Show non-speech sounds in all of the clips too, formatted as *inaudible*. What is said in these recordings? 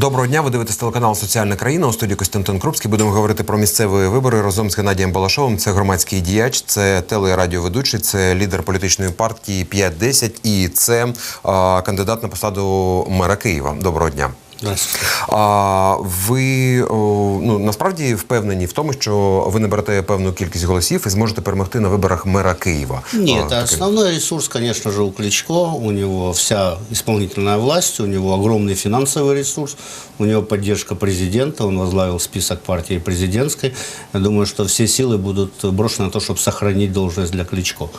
Доброго дня. Ви дивитесь телеканал Соціальна країна у студії Костянтин Крупський. Будемо говорити про місцеві вибори разом з Геннадієм Балашовим. Це громадський діяч, це телерадіоведучий, це лідер політичної партії 5-10 і це а, кандидат на посаду мера Києва. Доброго дня. Здравствуйте. А ви о, ну насправді впевнені в тому, що ви наберете певну кількість голосів і зможете перемогти на виборах мера Києва. Нет, А, таке. основной ресурс, конечно же, у Кличко. У него вся исполнительная власть, у него огромный финансовый ресурс, у него поддержка президента, он возглавил список партии президентской. Я думаю, что все силы будут брошены на то, чтобы сохранить должность для Кличко.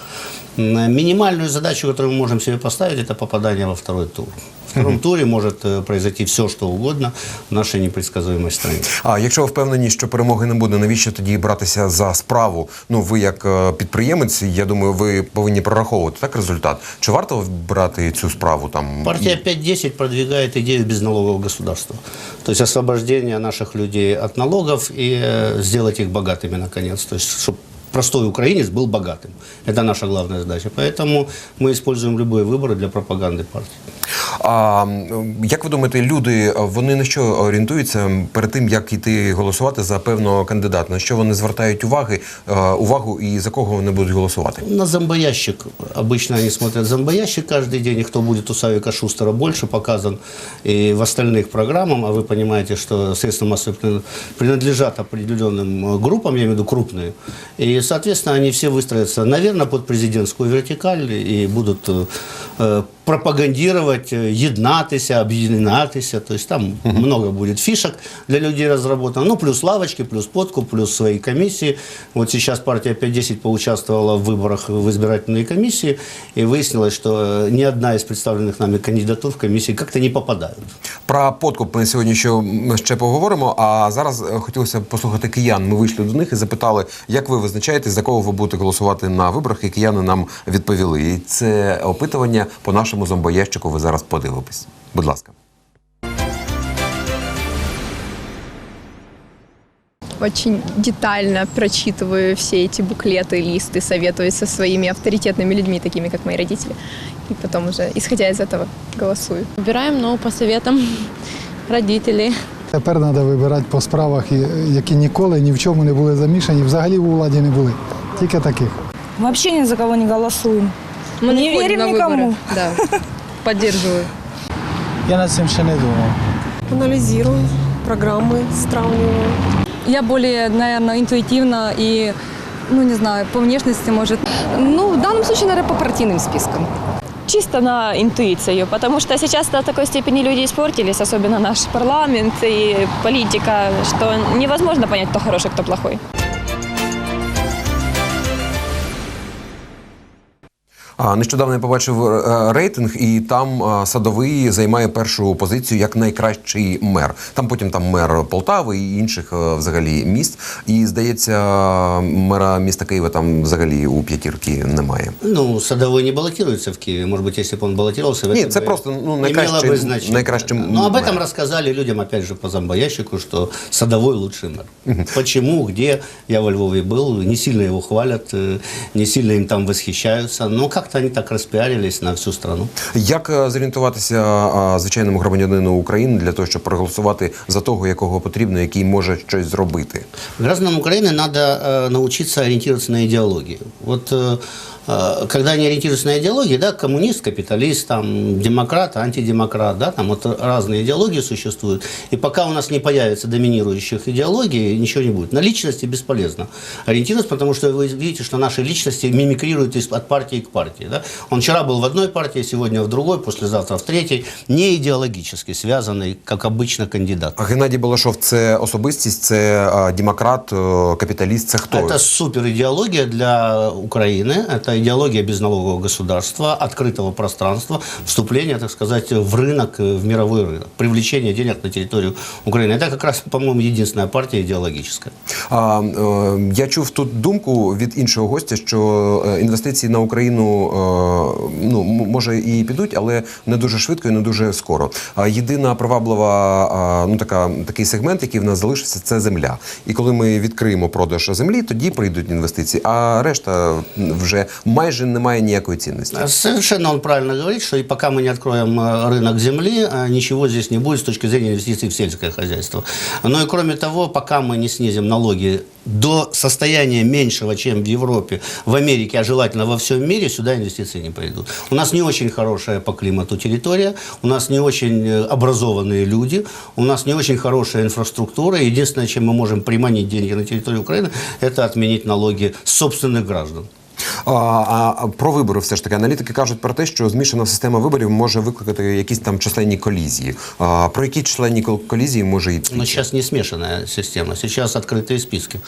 М, Минимальную задачу, которую мы можем себе поставить, это попадание во второй тур. В втором туре может э, произойти все, что угодно в нашей непредсказуемой стране. А якщо ви впевнені, що перемоги не буде, навіщо тоді братися за справу? Ну ви як е, підприємець, я думаю, ви повинні прораховувати так результат. Чи варто брати цю справу там? Партия 5.10 продвигает идею безналогового государства. То есть освобождение наших людей от налогов и э, сделать их богатыми наконец. То есть чтобы простой украинец был богатым. Это наша главная задача. Поэтому мы используем любые выборы для пропаганды партии. А м, як ви думаєте, люди е, вони на що орієнтуються перед тим, як йти голосувати за певного кандидата? На що вони звертають уваги е, увагу і за кого вони будуть голосувати? На зомбоящик. Обычно они смотрят зомбоящик каждый день, и кто будет у Савика Шустера больше показан и в остальных программах. А вы понимаете, что средства массовой прин- принадлежат определенным э, группам, я имею в виду крупные. И, соответственно, они все выстроятся, наверное, под президентскую вертикаль и будут э, э, пропагандировать, э, еднатися, объединятися. То есть там много будет фишек для людей разработано. Ну, плюс лавочки, плюс подкуп, плюс свои комиссии. Вот сейчас партия 5-10 поучаствовала в выборах в избирательные комиссии, и выяснилось, что э, ни одна из представленных нами кандидатур в комиссии как-то не попадают. Про подкуп ми сьогодні ще, м, ще поговоримо. А зараз е, хотілося б послухати киян. Ми вийшли до них і запитали, як ви визначаєте, за кого ви будете голосувати на виборах, і кияни нам відповіли. І це опитування по нашому зомбоящику. Ви зараз подивитесь. Будь ласка. очень детально прочитываю все эти буклеты, листы, советуюсь со своими авторитетными людьми, такими как мои родители. И потом уже, исходя из этого, голосую. Выбираем, но по советам *laughs* родителей. Тепер треба вибирати по справах, і- які ніколи ні в чому не були замішані, взагалі у владі не були. Тільки таких. Вообще ни за кого не голосуем. Мы Не верим никому. Да, поддерживаю. Я над цим ще не думав. Анализирую программы, сравниваю. Я более, наверное, интуитивно и, ну, не знаю, по внешности, может. Ну, в данном случае, наверное, по партийным спискам. Чисто на интуицию, потому что сейчас до такой степени люди испортились, особенно наш парламент и политика, что невозможно понять, кто хороший, кто плохой. Нещодавно я побачив е, рейтинг, і там е, садовий займає першу позицію як найкращий мер. Там потім там мер Полтави і інших е, взагалі міст. І здається, мера міста Києва там взагалі у п'ятірки немає. Ну, Садовой не баллотируется в Киеве. Может быть, если бы он баллотировался, Нет, это это бы просто, ну, имело наикраще- бы значение. наикраще Но об этом мэр. рассказали людям, опять же, по зомбоящику, что Садовой лучший мэр. Почему, где, я во Львове был, не сильно его хвалят, э, не сильно им там восхищаются, но как-то они так распиарились на всю страну. Як е, зорієнтуватися а, звичайному громадянину України для того, щоб проголосувати за того, якого потрібно, який може щось зробити? Гражданам Украины надо э, научиться ориентироваться на идеологию. Вот э, э, когда они ориентируются на идеологию, да, коммунист, капиталист, там, демократ, антидемократ, да, там вот разные идеологии существуют. И пока у нас не появится доминирующих идеологий, ничего не будет. На личности бесполезно ориентироваться, потому что вы видите, что наши личности мимикрируют из- от партии к партии. Да? Он вчера был в одной партии, сегодня в другой, послезавтра в третьей, не идеологически связанный, как обычно, кандидат. А Геннадій Балашов це особистість, це а, демократ, е, капіталіст. Це хто? Это супер идеология для Украины. Это идеология безналогового государства, открытого пространства, вступления, так сказать, в рынок, э, в мировой рынок, привлечение денег на территорию Украины. Это как раз, по-моему, единственная партия идеологическая. А, е, я чув тут думку від іншого гостя, що е, інвестиції на Україну е, ну м- може і підуть, але не дуже швидко і не дуже скоро. А єдина приваблива а, ну така такий сегмент, який в нас залишиться, це земля. І коли ми відкриємо продаж землі, тоді прийдуть інвестиції. А решта вже майже немає ніякої цінності. Совершенно он правильно говорит, что и пока мы не откроем э, рынок земли, э, ничего здесь не будет с точки зрения инвестиций в сельское хозяйство. Но и кроме того, пока мы не снизим налоги до состояния меньшего, чем в Европе, в Америке, а желательно во всем мире, сюда инвестиции не придут. У нас не очень хорошая по климату территория, у нас не очень э, образованные люди, у нас не очень хорошая инфраструктура. Единственное, чем мы можем приманить деньги на территорию Украины, это отменить налоги с собственных граждан. А, а а про вибори все ж таки аналітики кажуть про те, що змішана система виборів може викликати якісь там численні колізії. А, про які численні кол- колізії може йти? Но сейчас не смешанная система, сейчас открытые списки.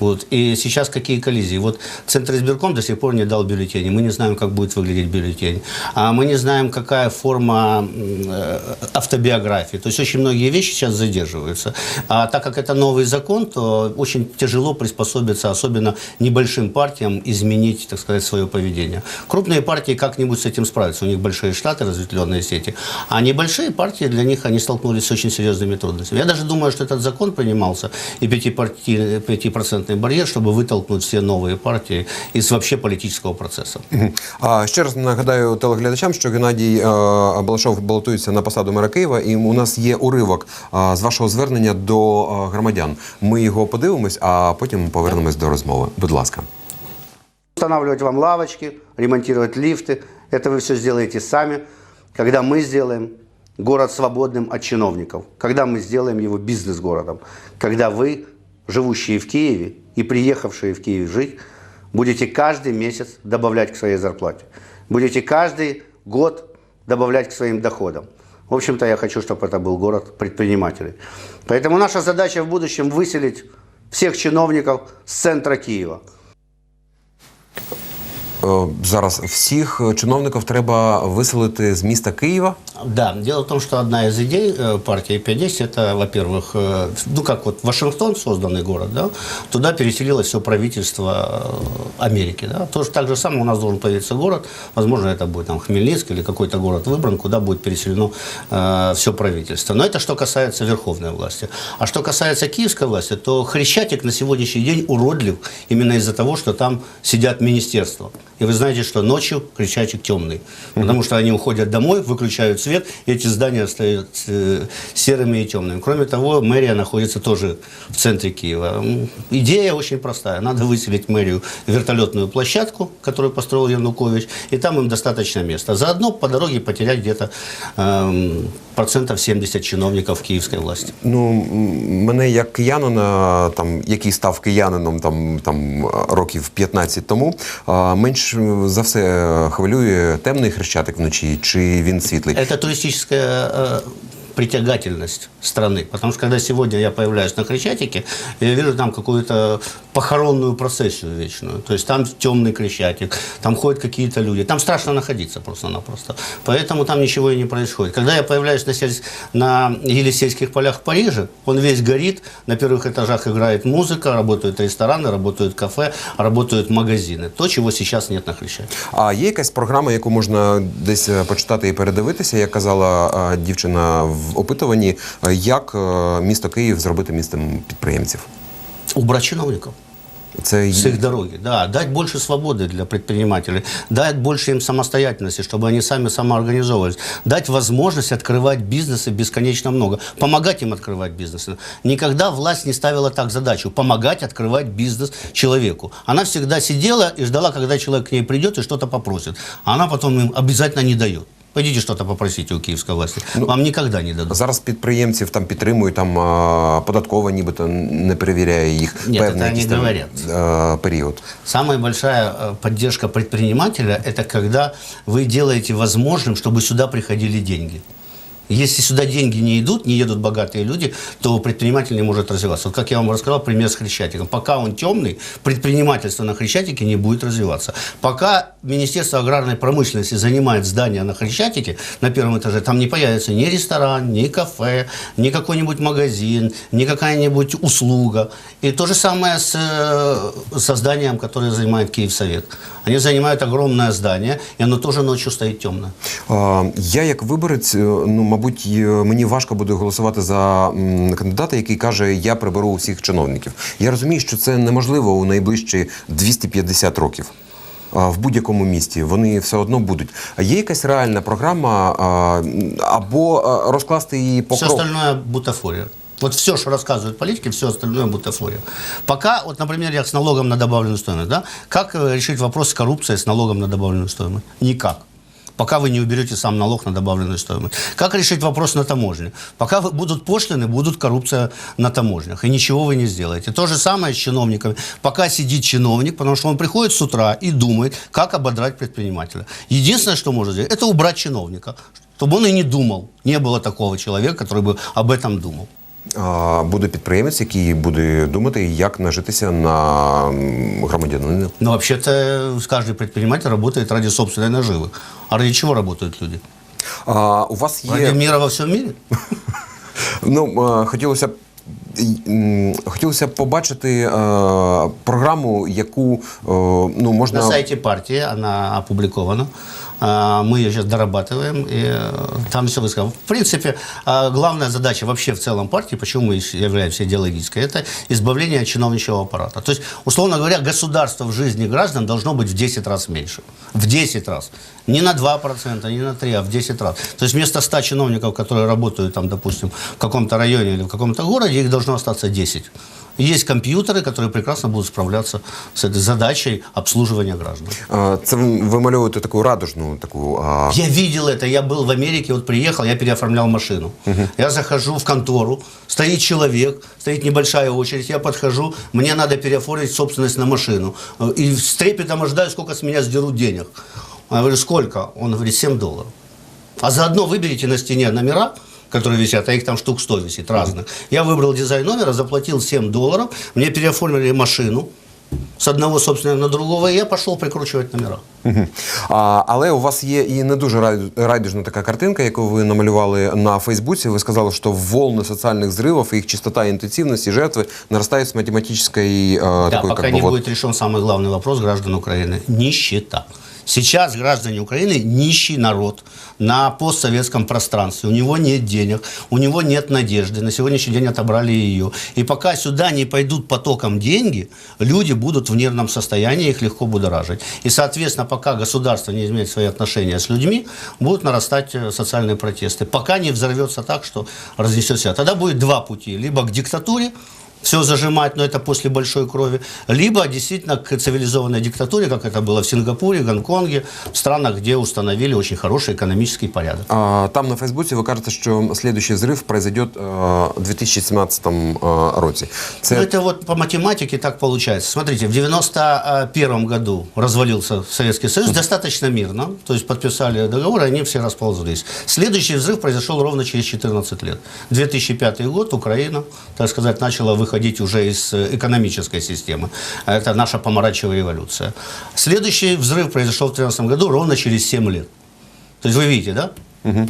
Вот. И сейчас какие коллизии? Вот Центр избирком до сих пор не дал бюллетени. Мы не знаем, как будет выглядеть бюллетень. А мы не знаем, какая форма м, э, автобиографии. То есть очень многие вещи сейчас задерживаются. А так как это новый закон, то очень тяжело приспособиться, особенно небольшим партиям, изменить, так сказать, свое поведение. Крупные партии как-нибудь с этим справятся. У них большие штаты, разветвленные сети. А небольшие партии, для них они столкнулись с очень серьезными трудностями. Я даже думаю, что этот закон принимался, и пятипарти- пятипроцентный барьер, чтобы вытолкнуть все новые партии из вообще политического процесса. Мгм. А ще раз нагадаю телеглядачам, що Геннадій е, Балашов балотується на посаду мера Києва, і у нас є уривок е, з вашого звернення до е, громадян. Ми його подивимось, а потім повернемось до розмови. Будь ласка. Устанавливать вам лавочки, ремонтировать лифты. Это вы все сделаете сами. Когда мы сделаем город свободным от чиновников, когда мы сделаем его бизнес-городом, когда вы, живущие в Киеве и приехавшие в Киев жить, будете каждый месяц добавлять к своей зарплате. Будете каждый год добавлять к своим доходам. В общем-то, я хочу, чтобы это был город предпринимателей. Поэтому наша задача в будущем выселить всех чиновников с центра Киева. Е, Зараз всіх чиновників треба виселити з міста Києва. Да, дело в том, что одна из идей э, партии 510, это, во-первых, э, ну как вот Вашингтон, созданный город, да, туда переселилось все правительство э, Америки, да. Тоже так же самое у нас должен появиться город, возможно, это будет там Хмельницк или какой-то город выбран, куда будет переселено все правительство. Но это что касается верховной власти. А что касается киевской власти, то Хрещатик на сегодняшний день уродлив именно из-за того, что там сидят министерства. И вы знаете, что ночью Хрещатик темный, потому что они уходят домой, выключают свет, и эти здания остаются э, серыми и темными. Кроме того, мэрия находится тоже в центре Киева. М, Идея очень простая. Надо выселить мэрию в вертолетную площадку, которую построил Янукович, и там им достаточно места. Заодно по дороге потерять где-то эм, процентов 70 чиновников киевской власти. Ну, м, мене як киянина, там, який став киянином там, там, років 15 тому, а, менш за все хвилює темний хрещатик вночі, чи він світлий. Это туристическая э, притягательность страны. Потому что когда сегодня я появляюсь на Крещатике, я вижу там какую-то похоронную процессию вечную. То есть там темный Крещатик, там ходят какие-то люди. Там страшно находиться просто-напросто. Поэтому там ничего и не происходит. Когда я появляюсь на, сельс- на Елисейских полях в Париже, он весь горит, на первых этажах играет музыка, работают рестораны, работают кафе, работают магазины. То, чего сейчас нет на Крещатике. А є якась програма, яку можна десь е, почитати і передивитися, як казала е, дівчина в опитуванні, е, як е, місто Київ зробити містом підприємців? Убрать чиновников. Це с их дороги. Да, дать больше свободы для предпринимателей, дать больше им самостоятельности, чтобы они сами самоорганизовывались, дать возможность открывать бизнесы бесконечно много, помогать им открывать бизнесы. Никогда власть не ставила так задачу помогать открывать бизнес человеку. Она всегда сидела и ждала, когда человек к ней придет и что-то попросит. А она потом им обязательно не дает. Пойдите что-то попросите у киевской власти. Вам никогда не дадут. Зараз підприємців там підтримують, там а, податкова нібито не перевіряє їх Ні, певний це якийсь не там, говорять. е, період. Самая большая э, поддержка предпринимателя – это когда вы делаете возможным, чтобы сюда приходили деньги. Если сюда деньги не идут, не едут богатые люди, то предприниматель не может развиваться. Вот как я вам рассказал, пример с Хрещатиком. Пока он темный, предпринимательство на Хрещатике не будет развиваться. Пока Министерство аграрной промышленности занимает здание на Хрещатике, на первом этаже, там не появится ни ресторан, ни кафе, ни какой-нибудь магазин, ни какая-нибудь услуга. И то же самое с э, со зданием, которое занимает Киевсовет. Они занимают огромное здание, и оно тоже ночью стоит темное. А, Я як виборець, е, ну е, мені важко буде голосувати за кандидата, який каже, я приберу усіх чиновників. Я розумію, що це неможливо у найближчі 250 років. в будь-якому місті, вони все одно будуть. Є якась реальна програма або розкласти її по Все остальное бутафория. Вот все, что рассказывают политики, все остальное бутафория. Пока, вот, например, я с налогом на добавленную стоимость, да, как э, решить вопрос с коррупцией с налогом на добавленную стоимость? Никак. Пока вы не уберете сам налог на добавленную стоимость. Как решить вопрос на таможне? Пока будут пошлины, будут коррупция на таможнях. И ничего вы не сделаете. То же самое с чиновниками. Пока сидит чиновник, потому что он приходит с утра и думает, как ободрать предпринимателя. Единственное, что может сделать, это убрать чиновника. Чтобы он и не думал. Не было такого человека, который бы об этом думал. А, буде підприємець, який буде думати, як нажитися на громадянина. Но вообще-то каждый предприниматель работает ради собственной наживы. А ради чего работают люди? А, у вас є Ради мира во всем мире? *laughs* Ну, хотілося б. Хотілося б побачити е, програму, яку е, ну можна На сайті партії вона опубликована. А, Мы ее сейчас дорабатываем, и э, там все высказано. В принципе, а, главная задача вообще в целом партии, почему мы являемся идеологической, это избавление от чиновничьего аппарата. То есть, условно говоря, государство в жизни граждан должно быть в 10 раз меньше. В 10 раз. Не на 2%, не на 3%, а в 10 раз. То есть, вместо 100 чиновников, которые работают, там, допустим, в каком-то районе или в каком-то городе, их должно остаться 10. Есть компьютеры, которые прекрасно будут справляться с этой задачей обслуживания граждан. е, це ви вимальовуєте таку радужну таку. а, Я видел это, я был в Америке, вот приехал, я переоформлял машину. Я захожу в контору, стоит человек, стоит небольшая очередь, я подхожу, мне надо переоформить собственность на машину. И с трепетом ожидаю, сколько с меня сдерут денег. Я говорю, сколько? Он говорит, 7 долларов. А заодно выберите на стене номера, которые висят, а их там штук 100 висит, разных. Я выбрал дизайн номера, заплатил 7 долларов, мне переоформили машину с одного, собственно, на другого, и я пошел прикручивать номера. Мгм. А, але у вас є і не дуже рай- райдужна така картинка, яку ви намалювали на Фейсбуці. Ви сказали, що волни соціальних зривів і їх частота інтенсивності жертви наростають з математичної е, Да, такої пока как не бы, вот, будет решен самый главный вопрос граждан Украины – нищета. Сейчас граждане Украины нищий народ на постсоветском пространстве. У него нет денег, у него нет надежды. На сегодняшний день отобрали ее. И пока сюда не пойдут потоком деньги, люди будут в нервном состоянии, их легко будоражить. И, соответственно, пока государство не изменит свои отношения с людьми, будут нарастать э, социальные протесты. Пока не взорвется так, что разнесет себя. Тогда будет два пути. Либо к диктатуре, все зажимать, но это после большой крови, либо действительно к цивилизованной диктатуре, как это было в Сингапуре, Гонконге, в странах, где установили очень хороший экономический порядок. А, Там на Фейсбуці ви кажете, що слідуючий зрив произойде е, у 2017 е, році. Це Ну, это вот по математике так получается. Смотрите, в 91 году развалился Советский Союз достаточно мирно, то есть подписали договор, и они все расползлись. Следующий взрыв произошел ровно через 14 лет. 2005 год Украина, так сказать, начала выходить уже из э, экономической системы. Это наша помаранчевая революция. Следующий взрыв произошел в 2013 году ровно через 7 лет. То есть вы видите, да?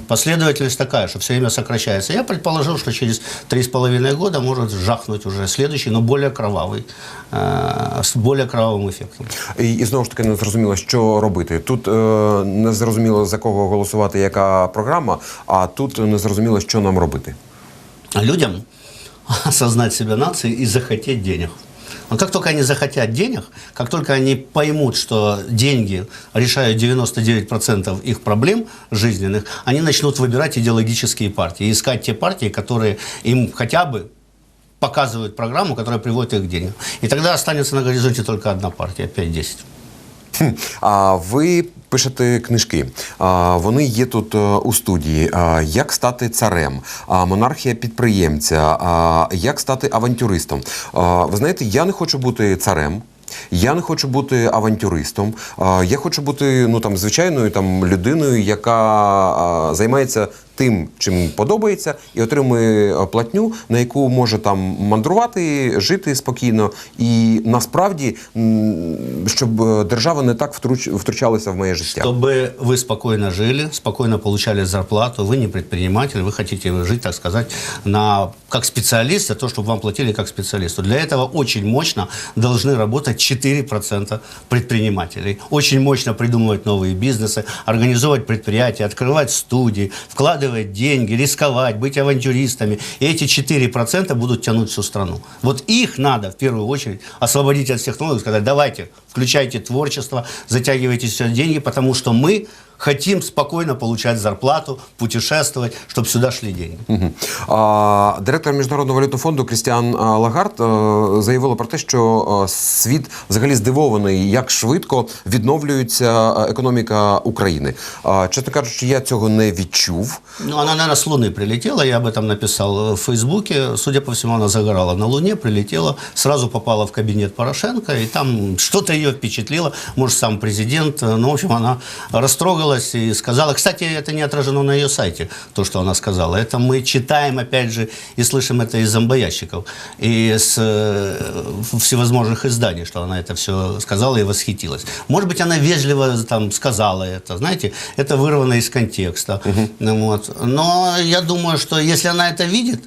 Последовательность такая, что все время сокращается. Я предположил, что через три с половиной года может жахнуть уже следующий, но более кровавый, э, с более кровавым эффектом. і, і знову ж таки не зрозуміло, що робити. Тут е, не зрозуміло за кого голосувати, яка програма, а тут не зрозуміло, що нам робити. А людям *laughs* осознать себя нацией и захотеть денег. Но как только они захотят денег, как только они поймут, что деньги решают 99% их проблем жизненных, они начнут выбирать идеологические партии, искать те партии, которые им хотя бы показывают программу, которая приводит их к деньгам. И тогда останется на горизонте только одна партия, 5-10. *clears throat* А ви пишете книжки. Вони є тут е, у студії. Як стати царем? Монархія підприємця. Як стати авантюристом? Ви знаєте, я не хочу бути царем. Я не хочу бути авантюристом. Я хочу бути ну там звичайною там людиною, яка займається тим, чим подобається, і отримує а, платню, на яку може там мандрувати, жити спокійно. І насправді, м, щоб е, держава не так втруч, втручалася в моє життя. Чтобы вы спокойно жили, спокойно получали зарплату, вы не предприниматель, вы хотите жить, так сказать, на, как специалист, за то, чтобы вам платили как специалисту. Для этого очень мощно должны работать 4% предпринимателей. Очень мощно придумывать новые бизнесы, организовывать предприятия, открывать студии, вкладывать вкладывать деньги, рисковать, быть авантюристами. И эти 4% будут тянуть всю страну. Вот их надо в первую очередь освободить от всех налогов, сказать, давайте, включайте творчество, затягивайте все деньги, потому что мы хотим спокойно получать зарплату, путешествовать, чтобы сюда шли деньги. Мгм. А, Директор Міжнародного валютного фонду Крістіан а, Лагард е, заявила про те, що е, світ взагалі здивований, як швидко відновлюється е, економіка України. А, Чесно кажучи, я цього не відчув. Ну, она, наверное, с Луны прилетела, я об этом написал в Фейсбуке. Судя по всему, она загорала на Луне, прилетела, сразу попала в кабинет Порошенко, и там что-то ее впечатлило, может, сам президент. Ну, в общем, она Растрогалась и сказала... Кстати, это не отражено на ее сайте, то, что она сказала. Это мы читаем, опять же, и слышим это из зомбоящиков, и с э, всевозможных изданий, что она это все сказала и восхитилась. Может быть, она вежливо там сказала это, знаете, это вырвано из контекста. Ну, Вот. Но я думаю, что если она это видит,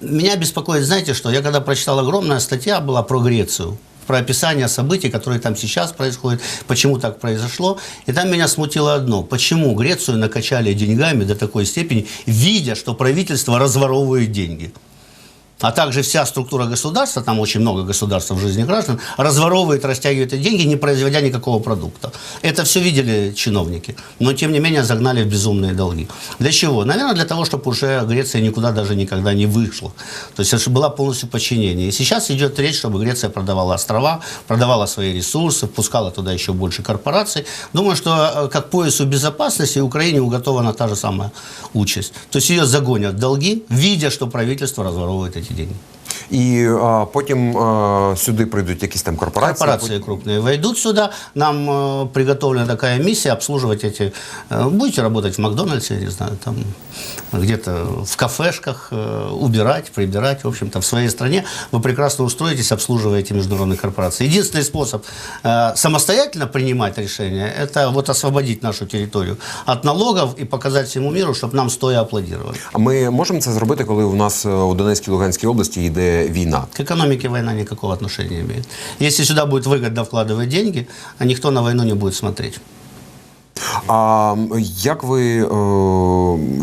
меня беспокоит, знаете что, я когда прочитал огромная статья была про Грецию, про описание событий, которые там сейчас происходят, почему так произошло. И там меня смутило одно. Почему Грецию накачали деньгами до такой степени, видя, что правительство разворовывает деньги А также вся структура государства, там очень много государства в жизни граждан, разворовывает, растягивает деньги, не производя никакого продукта. Это все видели чиновники, но тем не менее загнали в безумные долги. Для чего? Наверное, для того, чтобы уже Греция никуда даже никогда не вышла. То есть это была полностью подчинение. И сейчас идет речь, чтобы Греция продавала острова, продавала свои ресурсы, впускала туда еще больше корпораций. Думаю, что э, как поясу безопасности Украине уготована та же самая участь. То есть ее загонят в долги, видя, что правительство разворовывает эти деньги. І а, потім а, сюди прийдуть якісь там корпорації. Корпорации крупные войдут сюда, нам э, приготовлена такая миссия обслуживать эти... э, будете работать в Макдональдсе, не знаю, там где-то в кафешках, э, убирать, прибирать, в общем-то, в своей стране вы прекрасно устроитесь, обслуживая эти международные корпорации. Единственный способ э, самостоятельно принимать решения, это вот освободить нашу территорию от налогов и показать всему миру, чтобы нам стоя аплодировали. А ми можемо це зробити, коли у нас е, у Донецькій Луганській області йде війна. К экономике война никакого отношения не имеет. Если сюда будет выгодно вкладывать деньги, а никто на войну не будет смотреть. А м, як ви е,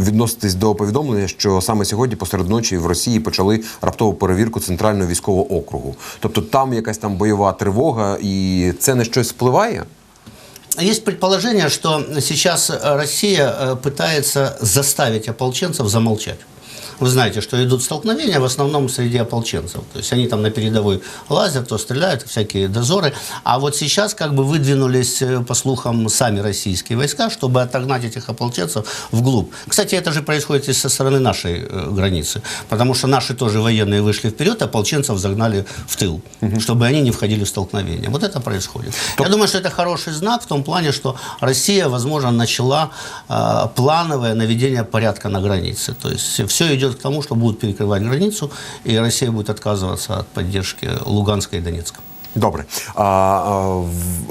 відноситесь до повідомлення, що саме сьогодні, посеред ночі, в Росії почали раптову перевірку центрального військового округу? Тобто там якась там бойова тривога, і це на щось впливає? Есть предположение, что сейчас э, Россия э, пытается заставить ополченцев замолчать. Вы знаете, что идут столкновения в основном среди ополченцев. То есть они там на передовой лазят, то стреляют, всякие дозоры. А вот сейчас как бы выдвинулись, э, по слухам, сами российские войска, чтобы отогнать этих ополченцев вглубь. Кстати, это же происходит и со стороны нашей э, границы. Потому что наши тоже военные вышли вперед, а ополченцев загнали в тыл, чтобы они не входили в столкновение. Вот это происходит. Я думаю, что это хороший знак в том плане, что Россия, возможно, начала э, плановое наведение порядка на границе. То есть все идет к тому, что будут перекрывать границу, и Россия будет отказываться от поддержки Луганска и Донецка. Добре. А, а, в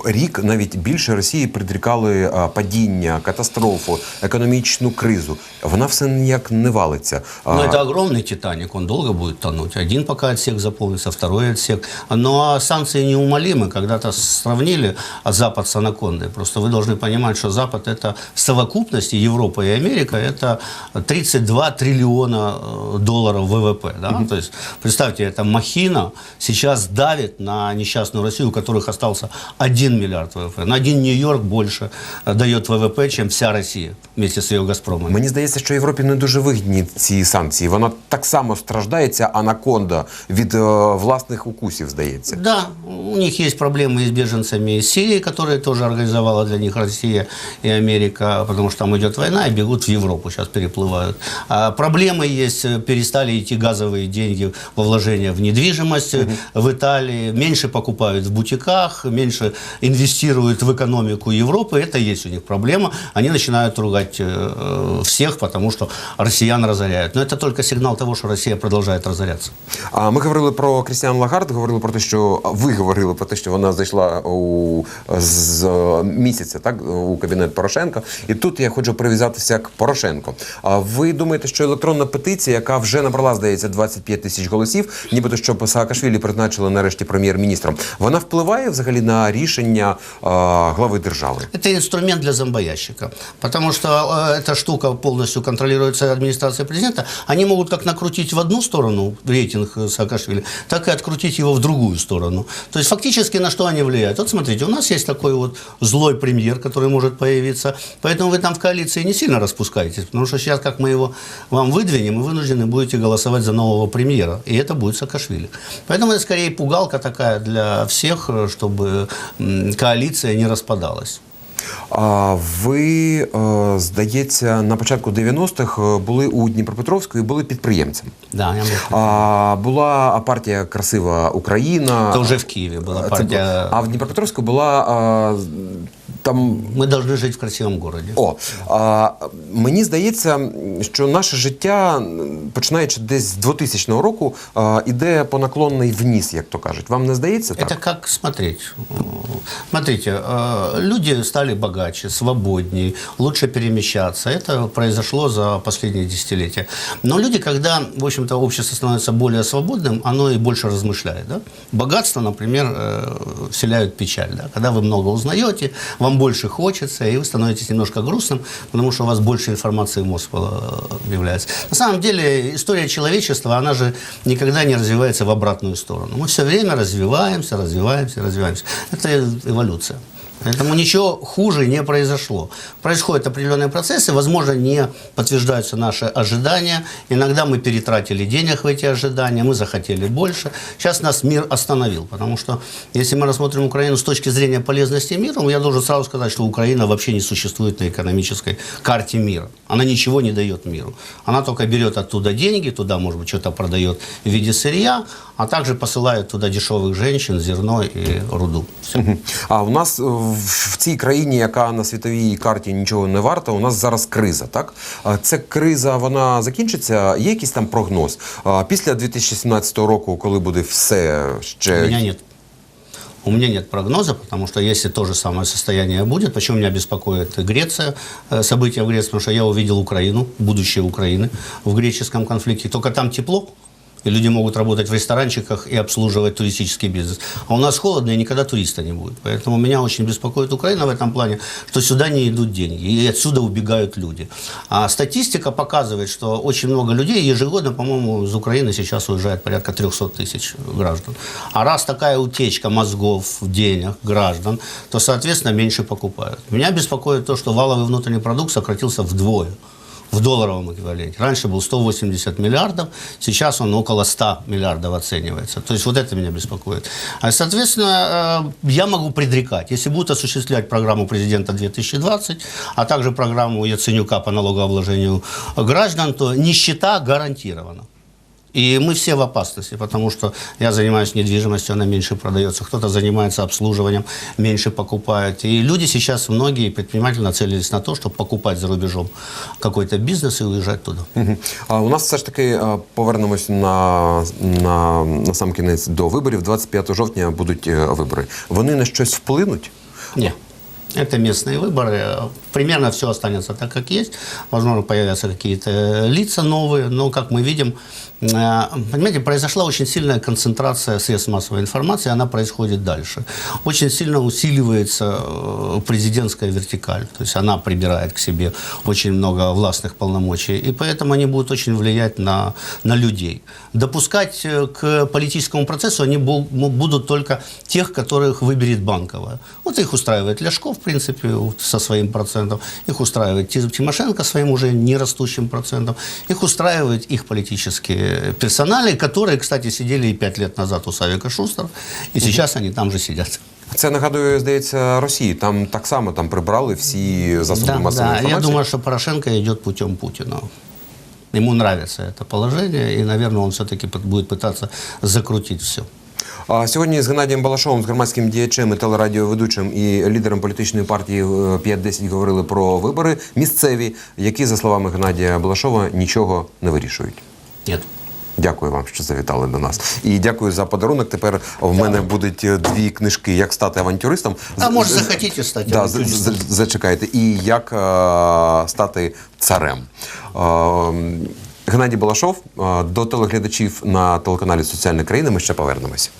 рік навіть більше Росії предрікали а, падіння, катастрофу, економічну кризу. Вона все ніяк не валиться. А, Но это огромный Титаник, он долго будет тонуть. Один пока отсек заполнится, второй отсек. Но санкции неумолимы. Когда-то сравнили Запад с анакондой. Просто вы должны понимать, что Запад это в совокупности, Европа и Америка, это 32 триллиона э, долларов ВВП. Да? То есть, представьте, эта махина сейчас давит на несчастную Россию, у которых остался 1 миллиард ВВП. На один Нью-Йорк больше э, дает ВВП, чем вся Россия вместе с ее «Газпромом». Мені здається, що Європі не дуже вигідні ці санкції. Вона так само страждає, ця анаконда від е, власних укусів, здається. Да, у них есть проблемы с беженцами из Сирии, которые тоже организовала для них Россия и Америка, потому что там идет война и бегут в Европу, сейчас переплывают. А проблемы есть, э, перестали идти газовые деньги во вложения в недвижимость э, в Италии, меньше покупают в бутиках, меньше инвестируют в экономику Европы, это есть у них проблема. Они начинают ругать э, всех, потому что россиян разоряют. Но это только сигнал того, что Россия продолжает разоряться. А ми говорили про Крістіан Лагард, говорили про те, що ви говорили про те, що вона зайшла у з е, місяця, так у кабінет Порошенка. І тут я хочу прив'язатися к Порошенко. А ви думаєте, що електронна петиція, яка вже набрала, здається, 25 тисяч голосів, нібито щоб Саакашвілі призначили нарешті прем'єр-міністра центром, вона впливає взагалі на рішення е, глави держави. Это инструмент для зомбоящика. Потому что э, эта штука полностью контролируется администрацией президента. Они могут как накрутить в одну сторону рейтинг э, Саакашвили, так и открутить его в другую сторону. То есть фактически на что они влияют? Вот смотрите, у нас есть такой вот злой премьер, который может появиться. Поэтому вы там в коалиции не сильно распускаетесь. Потому что сейчас, как мы его вам выдвинем, вы вынуждены будете голосовать за нового премьера. И это будет Саакашвили. Поэтому это скорее пугалка такая для всех, э, чтобы м, коалиция не распадалась. А ви, е, здається, на початку 90-х е, були у Дніпропетровську і були підприємцем. Да, я был А, була партія Красива Україна. Это уже в Киеве была Це партия. бу- А в Дніпропетровську була а, там. Мы должны жить в красивом городе. О, а, мені здається, що наше життя, м, починаючи десь з 2000 року, а, іде по наклонний вниз, як то кажуть. Вам не здається так? Это как смотреть? Смотрите, э, люди стали богаче, свободнее, лучше перемещаться. Это произошло за последние десятилетия. Но люди, когда, в общем-то, общество становится более свободным, оно и больше размышляет. Да? Богатство, например, э, вселяют печаль. Да? Когда вы много узнаете, вам больше хочется, и вы становитесь немножко грустным, потому что у вас больше информации в мозг э, является. На самом деле, история человечества, она же никогда не развивается в обратную сторону. Мы все время развиваемся, развиваемся, развиваемся. Это эволюция. Поэтому ничего хуже не произошло. Происходят определенные процессы, возможно, не подтверждаются наши ожидания. Иногда мы перетратили денег в эти ожидания, мы захотели больше. Сейчас нас мир остановил, потому что если мы рассмотрим Украину с точки зрения полезности мира, я должен сразу сказать, что Украина вообще не существует на экономической карте мира. Она ничего не дает миру. Она только берет оттуда деньги, туда, может быть, что-то продает в виде сырья, а также посылает туда дешевых женщин, зерно и руду. Все. А у нас в цій країні, яка на світовій карті нічого не варта, у нас зараз криза. Так А ця криза вона закінчиться. Є якийсь там прогноз? А Після 2017 року, коли буде все У ще меня нет. У меня нет прогноза, потому что если то же самое состояние будет, почему меня беспокоит Греция, э, события в Греции, потому что я увидел Украину, будущее Украины в греческом конфликте. Только там тепло, и люди могут работать в ресторанчиках и обслуживать туристический бизнес. А у нас холодно, и никогда туриста не будет. Поэтому меня очень беспокоит Украина в этом плане, что сюда не идут деньги, и отсюда убегают люди. А статистика показывает, что очень много людей ежегодно, по-моему, из Украины сейчас уезжает порядка 300 тысяч граждан. А раз такая утечка мозгов, денег граждан, то, соответственно, меньше покупают. Меня беспокоит то, что валовый внутренний продукт сократился вдвое в долларовом эквиваленте. Раньше был 180 миллиардов, сейчас он около 100 миллиардов оценивается. То есть вот это меня беспокоит. А, Соответственно, э, я могу предрекать, если будут осуществлять программу президента 2020, а также программу Яценюка по налогообложению граждан, то нищета гарантирована. И мы все в опасности, потому что я занимаюсь недвижимостью, она меньше продается, кто-то занимается обслуживанием, меньше покупает. И люди сейчас, многие предприниматели нацелились на то, чтобы покупать за рубежом какой-то бизнес и уезжать туда. Мгм. А у нас все ж таки е, повернемось на, на, на сам кінець до виборів. 25 жовтня будуть е, вибори. Вони на щось вплинуть? Нет. Это местные выборы. Примерно все останется так, как есть. Возможно, появятся какие-то лица новые, но, как мы видим, э, понимаете, произошла очень сильная концентрация средств массовой информации, она происходит дальше. Очень сильно усиливается э, президентская вертикаль, то есть она прибирает к себе очень много властных полномочий, и поэтому они будут очень влиять на, на людей. Допускать э, к политическому процессу они будут только тех, которых выберет Банковая. Вот их устраивает Ляшко, в принципе, со своим процентом, их устраивает Ти- Тимошенко своим уже нерастущим процентом, их устраивают их политические персонали, которые, кстати, сидели и пять лет назад у Савика Шустера, и сейчас они там же сидят. Це нагадує, здається, Росії. Там так само там прибрали всі засоби Да, масової да. Я інформації. думаю, что Порошенко идет путем Путина. Ему нравится это положение, и, наверное, он все-таки будет пытаться закрутить все. А сьогодні з Геннадієм Балашовим, з громадським діячем і телерадіоведучим і лідером політичної партії е, 5-10 говорили про вибори місцеві, які, за словами Геннадія Балашова, нічого не вирішують. Нет. Дякую вам, що завітали до нас. І дякую за подарунок. Тепер в мене будуть е, дві книжки Як стати авантюристом. А З- может, з- захотите Да, авантюристом? зачекайте. І як е, стати царем. Е, Геннадій Балашов е, до телеглядачів на телеканалі Соціальна країна. Ми ще повернемось.